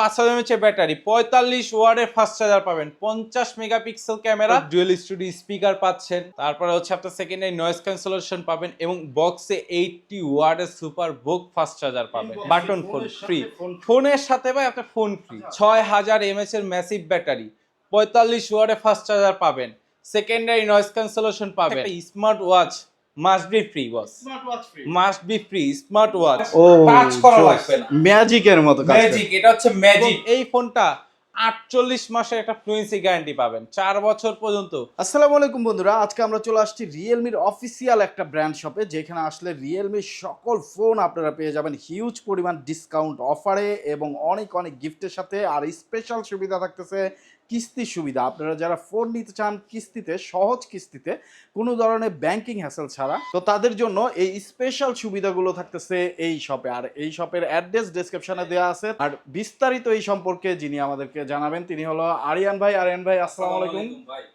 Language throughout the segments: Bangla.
পাঁচ হাজার এমএচের ব্যাটারি পঁয়তাল্লিশ ওয়ার্ডের ফাস্ট চার্জার পাবেন পঞ্চাশ megapixel camera dual studio speaker পাচ্ছেন। তারপরে হচ্ছে আপনার সেকেন্ডারি নয়েস ক্যান্সেলেশন পাবেন এবং বক্সে এইটটি ওয়ার্ডের সুপার বুক ফাস্ট চার্জার পাবেন। বাটন ফোন ফ্রি ফোনের সাথে ভাই আপনার ফোন ফ্রি ছয় হাজার এমএচ এর ম্যাসিভ ব্যাটারি পঁয়তাল্লিশ ওয়ার্ডের ফাস্ট চার্জার পাবেন। সেকেন্ডারি নয়েস ক্যান্সেলেশন পাবেন। Smart watch must be free boss must be free smart watch O touch করা লাগবে না। ম্যাজিকের মতো কাজ ম্যাজিক এটা হচ্ছে ম্যাজিক এই ফোনটা আটচল্লিশ মাসের একটা ফ্লুয়েন্সি গ্যারান্টি পাবেন। চার বছর পর্যন্ত। আসসালামু আলাইকুম বন্ধুরা। আজকে আমরা চলে আসছি রিয়েলমির অফিসিয়াল একটা ব্র্যান্ড শপে যেখানে আসলে রিয়েলমির সকল ফোন আপনারা পেয়ে যাবেন। হিউজ পরিমাণ ডিসকাউন্ট অফারে এবং অনেক অনেক গিফটের সাথে। আর স্পেশাল সুবিধা থাকতেছে কিস্তির সুবিধা। আপনারা যারা ফোন নিতে চান কিস্তিতে সহজ কিস্তিতে কোনো ধরনের ব্যাংকিং হ্যাসেল ছাড়া তো তাদের জন্য এই স্পেশাল সুবিধাগুলো থাকতেছে এই শপে আর এই শপের অ্যাড্রেস ডেসক্রিপশনে দেওয়া আছে। আর বিস্তারিত এই সম্পর্কে যিনি আমাদেরকে জানাবেন তিনি হলো আরিয়ান ভাই। আরিয়ান ভাই আসসালামু আলাইকুম।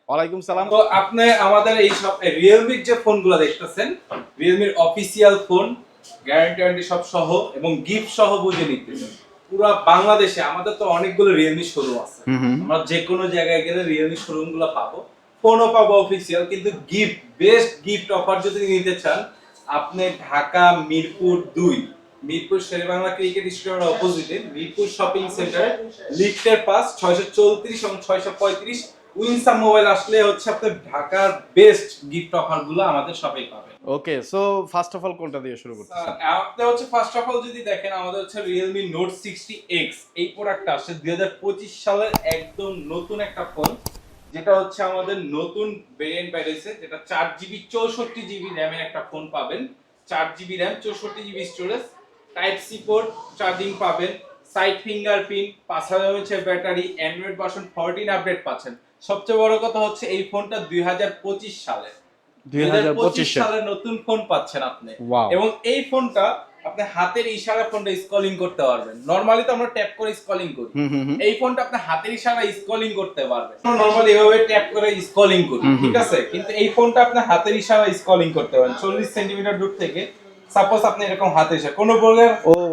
ওয়ালাইকুম সালাম। তো আপনি আমাদের এই সব রিয়েলমির যে ফোনগুলো দেখতেছেন রিয়েলমির অফিসিয়াল ফোন গ্যারান্টি সব সহ এবং গিফট সহ বুঝে নিতেছেন। পুরো বাংলাদেশে আমাদের তো অনেকগুলো রিয়েলমি শোরুম আছে। আমরা যে কোনো জায়গায় গেলে রিয়েলমি শোরুমগুলো পাবো। ফোনও পাবো অফিসিয়াল কিন্তু গিফট বেস্ট গিফট অফার যদি নিতে চান আপনি ঢাকা মিরপুর দুই। মিরপুর শেরেবাংলা ক্রিকেট স্টেডিয়ামের অপোজিটে মিরপুর শপিং সেন্টার লিফটের পাস ছয়শো চৌত্রিশ এবং ছয়শো পঁয়ত্রিশ উইনসাম মোবাইল আসলে হচ্ছে আপনার ঢাকার বেস্ট গিফট অফারগুলো আমাদের শপে পাবেন okay so first of all কোনটা দিয়ে শুরু করতে আপনি হচ্ছে ফার্স্ট অফ অল যদি দেখেন আমাদের হচ্ছে নোট সিক্সটি এক্স এই প্রোডাক্টটা আসছে দুই হাজার পঁচিশ সালের একদম নতুন একটা ফোন যেটা হচ্ছে আমাদের নতুন ভেরিয়েন্ট বেরিয়েছে যেটা চার জিবি চৌষট্টি জিবি র্যামের একটা ফোন পাবেন। চার জিবি র্যাম চৌষট্টি GB storage type C port charging পাবেন। সাইড ফিঙ্গারপ্রিন্ট পাঁচ হাজার এমএচের battery Android version fourteen update পাচ্ছেন। সবচেয়ে বড় কথা হচ্ছে এই ফোনটা দুই হাজার পঁচিশ সালে। দুই সালের নতুন ফোন পাচ্ছেন আপনি। এবং এই ফোনটা আপনি হাতের ইশারা ফোনটা স্কলিং করতে পারবেন। নরমালি তো আমরা ট্যাপ করে স্কলিং করি। এই ফোনটা আপনি হাতের ইশারা স্কলিং করতে পারবেন। নরমালি এভাবে ট্যাপ করে স্কলিং করি। ঠিক আছে? কিন্তু এই ফোনটা আপনি হাতের ইশারা স্কলিং করতে পারেন। চল্লিশ সেন্টিমিটার দূর থেকে সাপোজ আপনি এরকম হাতের ইশারা কোনো প্রকার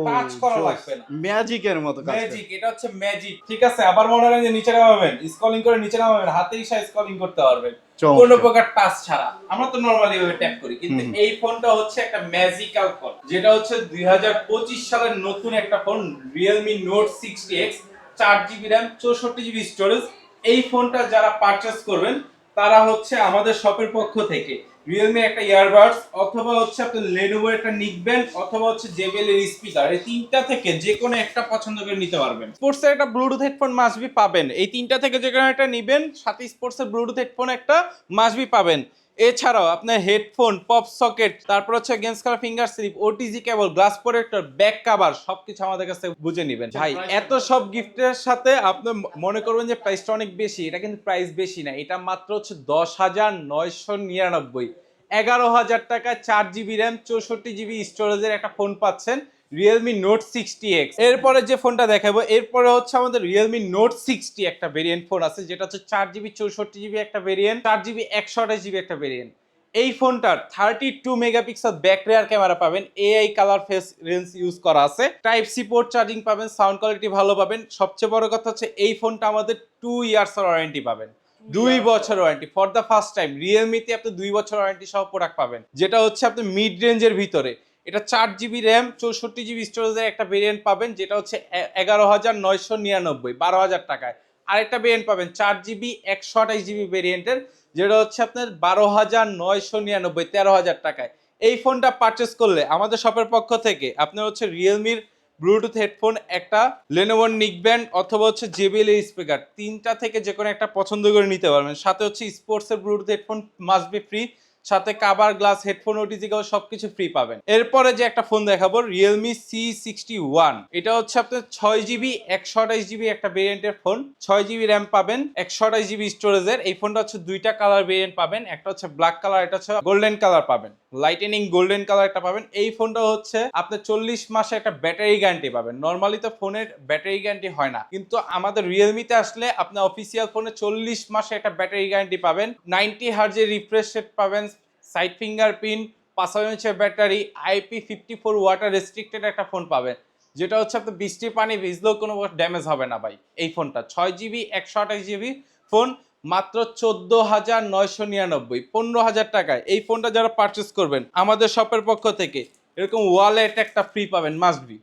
টাচ করা লাগবে না। ম্যাজিকের মতো কাজ ম্যাজিক এটা হচ্ছে ম্যাজিক ঠিক আছে আবার মনে হয় যে নিচে নামাবেন স্কলিং করে নিচে নামাবেন হাতের ইশারা স্কলিং করতে পারবেন। কোনো প্রকার টাচ ছাড়া। আমরা তো নরমালি ভাবে ট্যাপ করি কিন্তু এই ফোনটা হচ্ছে একটা ম্যাজিক্যাল ফোন যেটা হচ্ছে দুই হাজার পঁচিশ সালের নতুন একটা phone Realme note sixty X চার জিবি র্যাম চৌষট্টি জিবি স্টোরেজ এই ফোনটা যারা পারচেস করবেন তারা হচ্ছে আমাদের শপের পক্ষ থেকে রিয়েলমি একটা ইয়ারবাডস অথবা হচ্ছে আপনার লেনোভো একটা নিকবেন অথবা হচ্ছে জেবিএল এর স্পিকার এই তিনটা থেকে যে কোনো একটা পছন্দ করে নিতে পারবেন। স্পোর্টস এর একটা ব্লুটুথ হেডফোন মাসবি পাবেন। এই তিনটা থেকে যে কোনো একটা নিবেন, সাথে স্পোর্টস এর ব্লুটুথ হেডফোন একটা মাসবি পাবেন। এছাড়াও আপনার হেডফোন পপ সকেট তারপর হচ্ছে গেমস খেলা finger sleeve OTG cable glass protector back cover সবকিছু আমাদের কাছে বুঝে নেবেন। ভাই এত সব গিফটের সাথে আপনি মনে করবেন যে প্রাইসটা অনেক বেশি এটা কিন্তু প্রাইস বেশি না এটা মাত্র হচ্ছে দশ হাজার নয়শো নিরানব্বই। এগারো হাজার টাকা চার জিবি র্যাম চৌষট্টি জিবি স্টোরেজের একটা ফোন পাচ্ছেন। রিয়েলমি নোট সিক্সটি এক্স এরপরে যে ফোনটা দেখাবো এরপরে হচ্ছে আমাদের রিয়েলমি নোট সিক্সটি একটা ভেরিয়েন্ট ফোন আছে যেটা হচ্ছে চার জিবি চৌষট্টি জিবি একটা ভেরিয়েন্ট চার জিবি একশো আঠাশ জিবি একটা ভেরিয়েন্ট এই ফোনটার thirty two megapixel back rear camera পাবেন AI colour face range use করা আছে। টাইপ সি পোর্ট চার্জিং পাবেন সাউন্ড কোয়ালিটি ভালো পাবেন। সবচেয়ে বড় কথা হচ্ছে এই ফোনটা আমাদের টু ইয়ার্স ওয়ারেন্টি পাবেন। দুই বছর warranty for the first time রিয়েলমিতে আপনি দুই বছর ওয়ারেন্টি সহ প্রোডাক্ট পাবেন। যেটা হচ্ছে আপনি মিড রেঞ্জের ভিতরে। এটা চার জিবি র্যাম, চৌষট্টি জিবি স্টোরেজের একটা ভেরিয়েন্ট পাবেন, যেটা হচ্ছে এগারো হাজার নয়শো নিরানব্বই, বারো হাজার টাকায়। আরেকটা ভেরিয়েন্ট পাবেন, চার জিবি, একশো আঠাশ জিবি ভেরিয়েন্টের যেটা হচ্ছে আপনার বারো হাজার নয়শো নিরানব্বই, তেরো হাজার টাকায়। এই ফোনটা পারচেস করলে আমাদের শপের পক্ষ থেকে আপনার হচ্ছে রিয়েলমির ব্লুটুথ হেডফোন একটা লেনোভোর নিকব্যান্ড অথবা হচ্ছে জেবিএল স্পিকার তিনটা থেকে যে কোনো একটা পছন্দ করে নিতে পারবেন। সাথে হচ্ছে স্পোর্টসের Bluetooth headphone must be free সাথে cover glass headphone OTG cover সবকিছু ফ্রি পাবেন। এরপরে যে একটা ফোন দেখাবো রিয়েলমি সি সিক্সটি ওয়ান এটা হচ্ছে আপনার ছয় জিবি একশো আঠাশ জিবি একটা ভেরিয়েন্টের ফোন ছয় জিবি র্যাম পাবেন, একশো আঠাশ জিবি স্টোরেজের এই ফোনটা হচ্ছে দুইটা কালার ভেরিয়েন্ট পাবেন। একটা হচ্ছে ব্ল্যাক কালার এটা হচ্ছে গোল্ডেন কালার পাবেন। লাইটেনিং গোল্ডেন কালার একটা পাবেন। এই ফোনটা হচ্ছে আপনার চল্লিশ মাসে একটা ব্যাটারি গ্যারান্টি পাবেন। নর্মালি তো ফোনের ব্যাটারি গ্যারান্টি হয় না। কিন্তু আমাদের রিয়েলমিতে আসলে আপনার অফিসিয়াল ফোনে চল্লিশ মাসে একটা ব্যাটারি গ্যারান্টি পাবেন। নাইনটি হার্জের রিফ্রেশ রেট পাবেন সাইড ফিঙ্গারপ্রিন্ট পাঁচ হাজার battery IP fifty four water restricted একটা ফোন পাবেন। যেটা হচ্ছে আপনার বৃষ্টি পানি ভিজলেও কোনো ড্যামেজ হবে না ভাই, এই ফোনটা। ছয় জিবি একশো আঠাশ জিবি ফোন, মাত্র চোদ্দ হাজার নয়শো নিরানব্বই, পনেরো হাজার টাকায়। এই ফোনটা যারা পারচেস করবেন, আমাদের শপের পক্ষ থেকে এরকম ওয়ালেট একটা ফ্রি পাবেন মাস্ট বি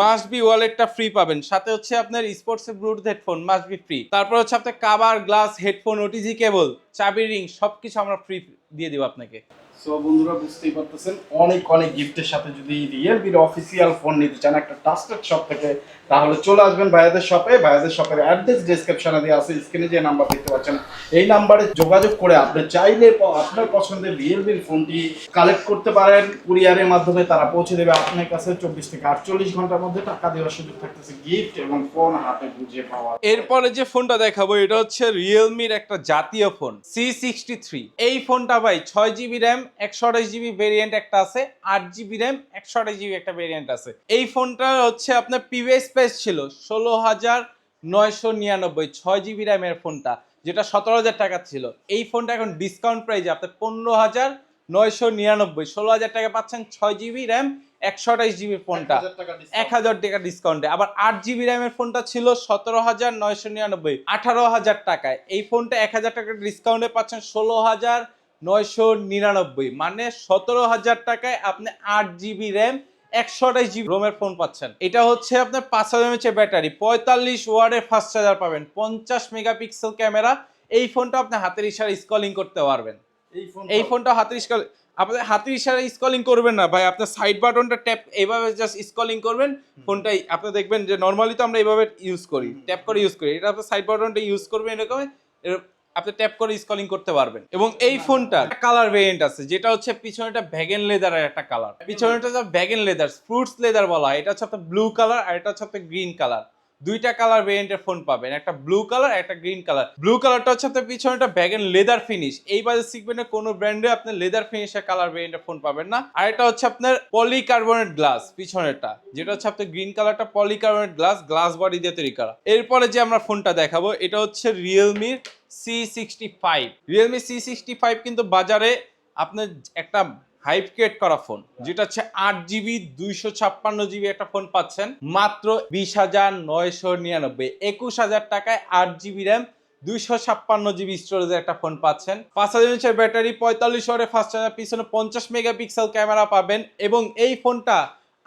মাস্ট বি ওয়ালেটটা ফ্রি পাবেন। সাথে হচ্ছে আপনার sports Bluetooth headphone must be free তারপর হচ্ছে আপনার cover glass headphone OTG cable চাবি রিং সবকিছু আমরা ফ্রি দিয়ে দিব আপনাকে। সো বন্ধুরা, বুঝতেই পারতেছেন, অনেক অনেক গিফটের সাথে যদি রিয়েলমির অফিসিয়াল ফোন নিতে চান, একটা ট্রাস্টেড শপ থেকে, তাহলে চলে আসবেন ভাইয়াদের শপে ভাইয়াদের শপের অ্যাড্রেস ডিসক্রিপশনে দেওয়া আছে স্ক্রিনে যে নাম্বার দেখতে পাচ্ছেন, এই নাম্বারে যোগাযোগ করে আপনি চাইলে আপনার পছন্দের রিয়েলমির ফোনটি কালেক্ট করতে পারেন। কুরিয়ারের মাধ্যমে তারা পৌঁছে দেবে আপনার কাছে চব্বিশ থেকে আটচল্লিশ ঘণ্টার মধ্যে টাকা দেওয়ার সুযোগ থাকতেছে। গিফট এবং ফোন হাতে বুঝে পাওয়া। এরপরে যে ফোনটা দেখাবো, এটা হচ্ছে রিয়েলমির একটা জাতীয় ফোন সি সিক্সটি থ্রি এই ফোনটা ভাই, ছয় জিবি র্যাম একশো আঠাশ জিবি ভেরিয়েন্ট একটা আছে আট জিবি র্যাম একশো আঠাশ জিবি একটা ভেরিয়েন্ট আছে। এই ফোনটা হচ্ছে আপনার পিভিএস স্পেস ছিল ষোলো হাজার নয়শো নিরানব্বই ছয় জিবি র্যামের ফোনটা যেটা সতেরো হাজার টাকা ছিল। এই ফোনটা এখন ডিসকাউন্ট প্রাইজে আপনার পনেরো হাজার নয়শো নিরানব্বই ষোলো হাজার টাকা পাচ্ছেন ছয় জিবি র্যাম একশো আঠাশ জিবি ফোনটা। এক হাজার টাকা ডিসকাউন্টে আবার আট জিবি র্যামের ফোনটা ছিল সতেরো হাজার নয়শো নিরানব্বই আঠারো হাজার টাকায়। এই ফোনটা এক হাজার টাকা ডিসকাউন্টে পাচ্ছেন ষোলো হাজার নয়শো নিরানব্বই। মানে সতেরো হাজার টাকায় আপনি আট জিবি র্যাম একশো আঠাশ জিবি রোমের ফোন পাচ্ছেন। এটা হচ্ছে আপনার পাঁচ হাজার এমএচের ব্যাটারি পঁয়তাল্লিশ ওয়ার্ডের ফাস্ট চার্জার পাবেন পঞ্চাশ মেগাপিক্সেল ক্যামেরা। এই ফোনটা আপনি হাতের ইশারা স্কলিং করতে পারবেন। এই ফোন এই ফোনটা হাতের স্কল আপনাদের হাতের ইশারা স্কলিং করবেন না ভাই আপনার সাইড বাটনটা ট্যাপ এইভাবে জাস্ট স্কলিং করবেন। ফোনটাই আপনি দেখবেন যে নর্মালি তো আমরা এইভাবে ইউজ করি ট্যাপ করে ইউজ করি। এটা আপনার সাইড বাটনটা ইউজ করবেন এরকম এর- আপনি ট্যাপ করে স্কলিং করতে পারবেন। এবং এই ফোনটার কালার ভেরিয়েন্ট আছে, যেটা হচ্ছে পিছনেটা ভ্যাগেন লেদারের একটা কালার পিছনেটা হচ্ছে ভ্যাগেন লেদার ফ্রুটস লেদার বলা হয়। এটা হচ্ছে আপনার ব্লু কালার আর এটা হচ্ছে আপনার গ্রিন কালার দুইটা কালার ভেরিয়েন্টের ফোন পাবেন, একটা ব্লু কালার একটা গ্রিন কালার ব্লু কালারটা হচ্ছে আপনার পিছনেটা ব্যাগেন লেদার ফিনিশ এই বাজে সিগমেন্টে কোনো ব্র্যান্ডে আপনি লেদার ফিনিশের কালার ভেরিয়েন্টের ফোন পাবেন না। আর এটা হচ্ছে আপনার পলিকার্বনেট গ্লাস পিছনেরটা, যেটা হচ্ছে আপনার গ্রিন কালারটা পলিকার্বনেট গ্লাস গ্লাস বডি দিয়ে তৈরি করা। এরপরে যে আমরা ফোনটা দেখাবো, এটা হচ্ছে রিয়েলমির C sixty five Realme C sixty five কিন্তু বাজারে আপনার একটা হাইপ ক্রিয়েট করা ফোন যেটা হচ্ছে আট জিবি দুইশো ছাপ্পান্ন জিবি একটা ফোন পাচ্ছেন, মাত্র বিশ হাজার নয়শো নিরানব্বই। একুশ হাজার টাকায় আট জিবি র্যাম দুইশো ছাপ্পান্ন জিবি স্টোরেজের একটা ফোন পাচ্ছেন। পাঁচ হাজার ব্যাটারি, পঁয়তাল্লিশ ওয়ারে ফাস্ট চার্জার পিছনে পঞ্চাশ মেগাপিক্সেল ক্যামেরা পাবেন। এবং এই ফোনটা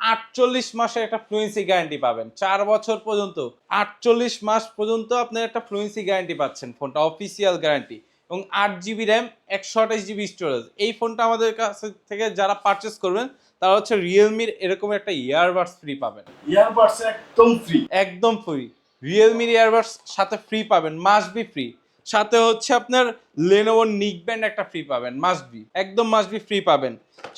আটচল্লিশ মাসের একটা ফ্লুয়েন্সি গ্যারান্টি পাবেন। চার বছর পর্যন্ত আটচল্লিশ মাস পর্যন্ত আপনি একটা ফ্লুয়েন্সি গ্যারান্টি পাচ্ছেন ফোনটা অফিসিয়াল গ্যারান্টি এবং আট জিবি র্যাম একশো আঠাশ জিবি স্টোরেজ এই ফোনটা আমাদের কাছ থেকে যারা পারচেস করবেন তারা হচ্ছে রিয়েলমির এরকম একটা ইয়ারবাডস ফ্রি পাবেন। ইয়ারবাডস একদম ফ্রি একদম ফ্রি রিয়েলমির ইয়ারবাডস সাথে ফ্রি পাবেন মাস্ট বি ফ্রি সাথে হচ্ছে আপনার লেনোভো নিক ব্যান্ড একটা ফ্রি পাবেন মাস্ট বি একদম মাস্ট বি ফ্রি পাবেন।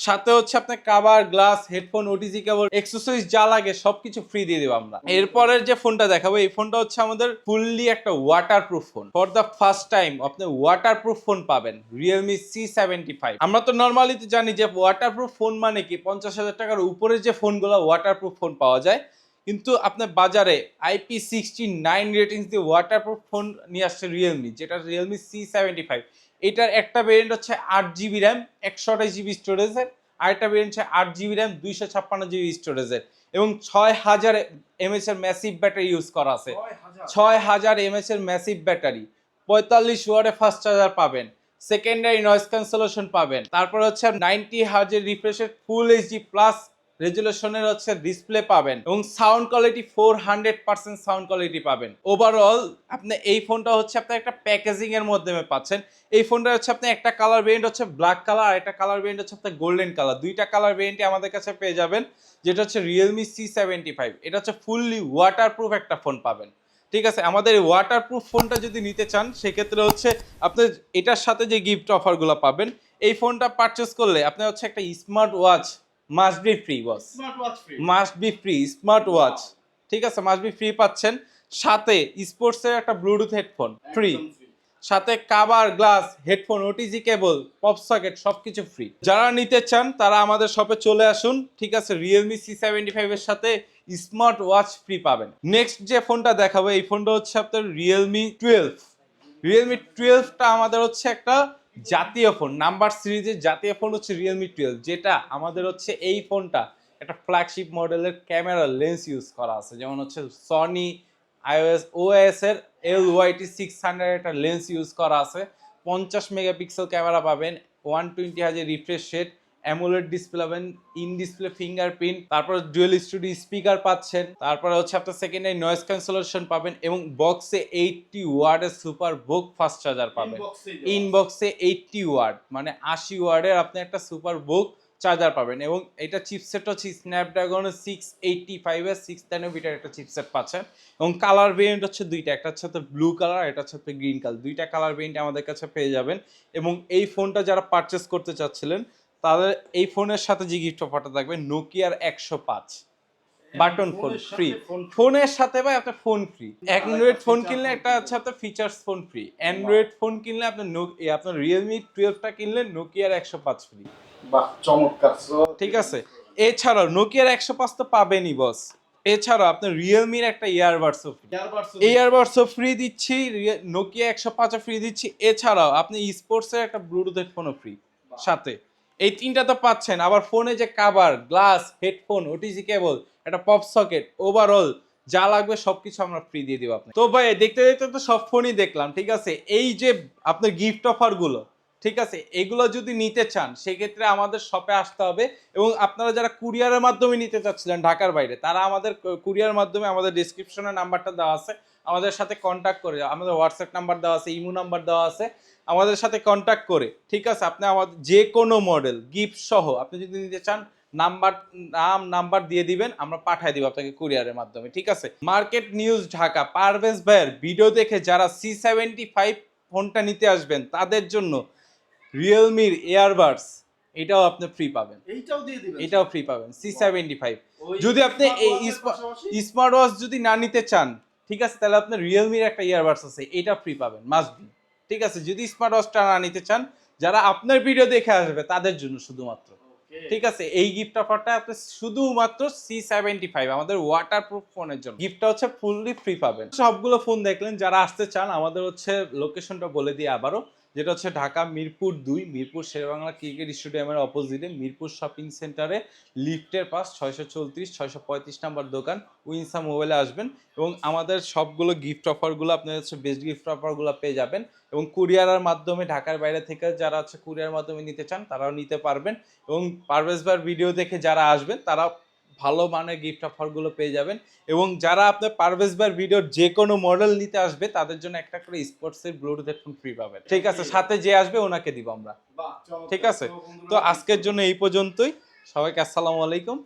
সাথে হচ্ছে আপনার cover glass headphone OTG cable accessories যা লাগে সবকিছু ফ্রি দিয়ে দেবো আমরা। এরপরের যে ফোনটা দেখাবো, এই ফোনটা হচ্ছে আমাদের ফুললি একটা waterproof phone for the first time আপনি ওয়াটার প্রুফ ফোন পাবেন রিয়েলমি সি সেভেন্টি ফাইভ আমরা তো নর্মালি তো জানি যে ওয়াটার প্রুফ ফোন মানে কি? পঞ্চাশ হাজার টাকার উপরে যে ফোনগুলো ওয়াটার প্রুফ ফোন পাওয়া যায় কিন্তু আপনার বাজারে আইপি সিক্সটি নাইন রেটিংস দিয়ে ওয়াটারপ্রুফ ফোন নিয়ে আসছে রিয়েলমি যেটা রিয়েলমি সি সেভেন্টি ফাইভ এটার একটা ভেরিয়েন্ট হচ্ছে আট জিবি র্যাম একশো আঠাশ জিবি স্টোরেজের আরেকটা ভেরিয়েন্ট হচ্ছে আট জিবি র্যাম দুইশো ছাপ্পান্ন জিবি স্টোরেজের এবং ছয় হাজার এমএস এর ম্যাসিভ ব্যাটারি ইউজ করা আছে। ছয় হাজার? এমএস এর ম্যাসিভ ব্যাটারি পঁয়তাল্লিশ ওয়ার্ডে ফাস্ট চার্জার পাবেন। সেকেন্ডারি নয়েজ ক্যান্সেলেশন পাবেন। তারপর হচ্ছে নাইনটি হার্জের রিফ্রেশের ফুল এইচডি প্লাস রেজুলেশনের হচ্ছে ডিসপ্লে পাবেন এবং sound quality four hundred percent sound quality পাবেন। ওভারঅল আপনি এই ফোনটা হচ্ছে আপনার একটা প্যাকেজিং এর মাধ্যমে পাচ্ছেন। এই ফোনটা হচ্ছে আপনি একটা কালার ভেরিয়েন্ট হচ্ছে ব্ল্যাক কালার আর একটা কালার ভেরিয়েন্ট হচ্ছে আপনার গোল্ডেন কালার দুইটা কালার ভেরিয়েন্টই আমাদের কাছে পেয়ে যাবেন, যেটা হচ্ছে রিয়েলমি সি সেভেন্টি ফাইভ এটা হচ্ছে ফুললি ওয়াটার প্রুফ একটা ফোন পাবেন। ঠিক আছে? আমাদের ওয়াটার প্রুফ ফোনটা যদি নিতে চান, সেক্ষেত্রে হচ্ছে আপনি এটার সাথে যে গিফট অফারগুলো পাবেন, এই ফোনটা পারচেস করলে আপনি হচ্ছে একটা smart watch must be free boss watch must be free smart watch ঠিক আছে মাস্ট বি ফ্রি পাচ্ছেন। সাথে স্পোর্টসের একটা ব্লুটুথ হেডফোন ফ্রি সাথে cover glass headphone OTG cable pop socket সবকিছু ফ্রি যারা নিতে চান তারা আমাদের শপে চলে আসুন। ঠিক আছে রিয়েলমি সি সেভেন্টি ফাইভের সাথে স্মার্ট ওয়াচ ফ্রি পাবেন। নেক্সট যে ফোনটা দেখাবো এই ফোনটা হচ্ছে আপনার রিয়েলমি টুয়েলভ রিয়েলমি টুয়েলভটা আমাদের হচ্ছে একটা জাতীয় ফোন, নাম্বার সিরিজের জাতীয় ফোন হচ্ছে রিয়েলমি টুয়েলভ যেটা আমাদের হচ্ছে এই ফোনটা একটা ফ্ল্যাগশিপ মডেলের ক্যামেরা লেন্স ইউজ করা আছে। যেমন হচ্ছে সনি আইওএস ওএস এর এল ওয়াইটি সিক্স হান্ড্রেড একটা লেন্স ইউজ করা আছে। পঞ্চাশ মেগাপিক্সেল ক্যামেরা পাবেন ওয়ান টোয়েন্টি হাজার রিফ্রেশ রেট অ্যামোলেড ডিসপ্লে পাবেন ইন ডিসপ্লে ফিঙ্গারপ্রিন্ট তারপর ডুয়েল স্টুডিও স্পিকার পাচ্ছেন তারপরে হচ্ছে আপনার সেকেন্ডারি নয়েজ ক্যান্সেলেশন পাবেন এবং বক্সে এইটটি ওয়ার্ডের সুপার বুক ফাস্ট চার্জার পাবেন। ইনবক্সে এইটটি ওয়ার্ড মানে আশি ওয়ার্ডের আপনি একটা সুপার বুক চার্জার পাবেন এবং এটা চিপসেট হচ্ছে স্ন্যাপড্রাগন সিক্স এইটটি ফাইভের সিক্স ন্যানোমিটার একটা চিপসেট পাচ্ছেন এবং কালার ভেরিয়েন্ট হচ্ছে দুইটা একটা হচ্ছে ব্লু কালার এটা হচ্ছে গ্রিন কালার দুইটা কালার ভেরিয়েন্ট আমাদের কাছে পেয়ে যাবেন এবং এই ফোনটা যারা পারচেস করতে চাচ্ছিলেন তাদের এই ফোনের সাথে যে গিফট অফারটা থাকবে নোকিয়ার একশো পাঁচ। বাটন ফোন ফ্রি ফোনের সাথে ভাই আপনার ফোন ফ্রি অ্যান্ড্রয়েড ফোন কিনলে একটা হচ্ছে আপনার features phone free Android phone কিনলে আপনার আপনার রিয়েলমি টুয়েলভটা কিনলে নোকিয়ার একশো পাঁচ ফ্রি বাহ চমৎকার। ঠিক আছে। এছাড়াও নোকিয়ার একশো পাঁচ তো পাবেনই বস এছাড়াও আপনার রিয়েলমির একটা ইয়ারবাডসও ফ্রি ইয়ারবাডসও ফ্রি দিচ্ছি নোকিয়া একশো পাঁচও ফ্রি দিচ্ছি। এছাড়াও আপনি স্পোর্টসের একটা ব্লুটুথ হেডফোনও ফ্রি সাথে। এই তিনটা তো পাচ্ছেন, আবার ফোনে যে cover glass headphone OTG cable একটা পপ সকেট ওভারঅল যা লাগবে সবকিছু আমরা ফ্রি দিয়ে দিব আপনি তো ভাই, দেখতে দেখতে তো সব ফোনই দেখলাম, ঠিক আছে? এই যে আপনার গিফট অফারগুলো, ঠিক আছে? এগুলো যদি নিতে চান, সেক্ষেত্রে আমাদের শপে আসতে হবে এবং আপনারা যারা কুরিয়ারের মাধ্যমে নিতে চাচ্ছিলেন ঢাকার বাইরে, তারা আমাদের কুরিয়ার মাধ্যমে আমাদের ডিসক্রিপশনে নাম্বারটা দেওয়া আছে, আমাদের সাথে কন্ট্যাক্ট করে, আমাদের হোয়াটসঅ্যাপ নাম্বার দেওয়া আছে, ইমো নাম্বার দেওয়া আছে আমাদের সাথে কন্ট্যাক্ট করে ঠিক আছে? আপনি আমাদের যে কোনো মডেল গিফট সহ আপনি যদি নিতে চান নাম্বার নাম নাম্বার দিয়ে দিবেন আমরা পাঠিয়ে দিব আপনাকে কুরিয়ারের মাধ্যমে ঠিক আছে? মার্কেট নিউজ ঢাকা পারভেজ ভাইয়ের ভিডিও দেখে যারা সি সেভেন্টি ফাইভ ফোনটা নিতে আসবেন তাদের জন্য রিয়েলমির এয়ারবাডস এটাও আপনি ফ্রি পাবেন। এইটাও দিয়ে দিবেন। এটাও ফ্রি পাবেন সি সেভেন্টি ফাইভ যদি আপনি এই স্মার্ট ওয়াচ যদি না নিতে চান ঠিক আছে? তাহলে আপনার রিয়েলমির একটা ইয়ারবাডস আছে এটা ফ্রি পাবেন মাস্ট বি ঠিক আছে যদি স্মার্ট ওয়াচটা না নিতে চান যারা আপনার ভিডিও দেখে আসবে তাদের জন্য শুধুমাত্র। ঠিক আছে এই গিফট অফারটা আপনি শুধুমাত্র সি সেভেন্টি ফাইভ আমাদের ওয়াটার প্রুফ ফোনের জন্য। গিফটটা হচ্ছে ফুললি ফ্রি পাবেন। সবগুলো ফোন দেখলেন যারা আসতে চান আমাদের হচ্ছে লোকেশনটা বলে দিয়ে আবারও। যেটা হচ্ছে ঢাকা, মিরপুর দুই। মিরপুর শেরবাংলা ক্রিকেট স্টেডিয়ামের অপোজিটে মিরপুর শপিং সেন্টারে লিফটের পাস ছয়শো চৌত্রিশ, ছয়শো পঁয়ত্রিশ নাম্বার দোকান। উইনসা মোবাইলে আসবেন এবং আমাদের সবগুলো গিফট অফারগুলো আপনার হচ্ছে বেস্ট গিফট অফারগুলো পেয়ে যাবেন এবং কুরিয়ারের মাধ্যমে ঢাকার বাইরে থেকে যারা হচ্ছে কুরিয়ার মাধ্যমে নিতে চান, তারাও নিতে পারবেন এবং পারভেজ ভিডিও দেখে যারা আসবেন তারা ভালো মানের গিফট অফারগুলো পেয়ে যাবেন। এবং যারা আপনার পারভেজ বার ভিডিওর যে কোনো মডেল নিতে আসবে তাদের জন্য একটা করে স্পোর্টসের ব্লুটুথ হেডফোন ফ্রি পাবেন। ঠিক আছে? সাথে যে আসবে ওনাকে দিব আমরা। ঠিক আছে? তো আজকের জন্য এই পর্যন্তই। সবাইকে আসসালামু আলাইকুম।